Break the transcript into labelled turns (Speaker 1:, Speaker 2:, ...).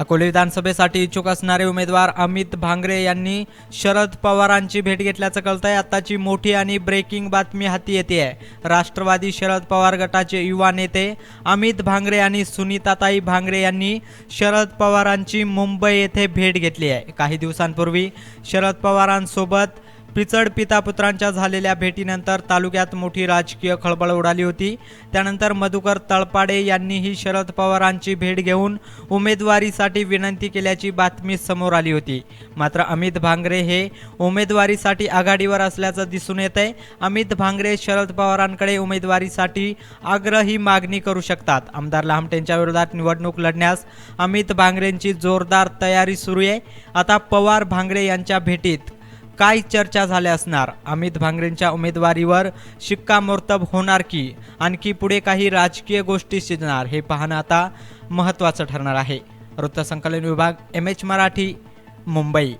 Speaker 1: अकोले विधानसभेसाठी इच्छुक असणारे उमेदवार अमित भांगरे यांनी शरद पवारांची भेट घेतल्याचं कळतंय. आताची मोठी आणि ब्रेकिंग बातमी हाती येते. आहे राष्ट्रवादी शरद पवार गटाचे युवा नेते अमित भांगरे आणि सुनीताताई भांगरे यांनी शरद पवारांची मुंबई येथे भेट घेतली आहे. काही दिवसांपूर्वी शरद पवारांसोबत पिचड पिता पुत्रांच्या झालेल्या भेटीनंतर तालुक्यात मोठी राजकीय खळबळ उडाली होती. त्यानंतर मधुकर तळपाडे यांनीही शरद पवारांची भेट घेऊन उमेदवारीसाठी विनंती केल्याची बातमी समोर आली होती. मात्र अमित भांगरे हे उमेदवारीसाठी आघाडीवर असल्याचं दिसून येत आहे अमित भांगरे शरद पवारांकडे उमेदवारीसाठी आग्रही मागणी करू शकतात. आमदार लहामटेंच्या विरोधात निवडणूक लढण्यास अमित भांगरेंची जोरदार तयारी सुरू आहे. आता पवार भांगरे यांच्या भेटीत काय चर्चा झाल्या असणार? अमित भांगरेंच्या उमेदवारीवर शिक्कामोर्तब होणार की? आणखी पुढे काही राजकीय गोष्टी शिजणार हे पाहणं आता महत्त्वाचं ठरणार आहे. वृत्तसंकलन विभाग एम एच मराठी मुंबई.